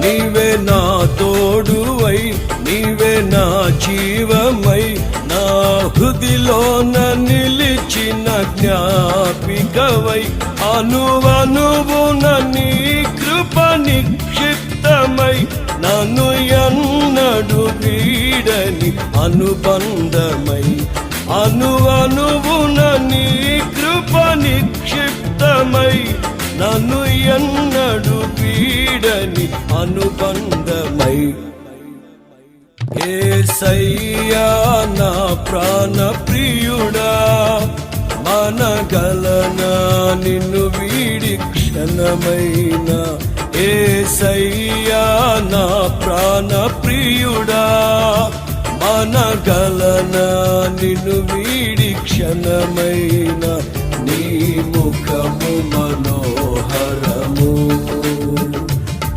నీవే నా తోడువై నీవే నా జీవమై నా హృదిలోన నిలిచిన జ్ఞాపికవై. అనువనువున నీ కృప నిక్షిప్తమై నన్ను ఎన్నడు వీడని అనుబంధమై. అను నీ కృప నిక్షిప్తమై నన్ను ఎన్నడు వీడని అనుబంధమై. ఏసయ్యా నా ప్రాణ ప్రియుడా మనగలనా నిన్ను వీడి క్షణమైన. ఏసయ్యా నా ప్రాణ ప్రియుడా మనగలనా నిన్ను వీడి క్షణమైన.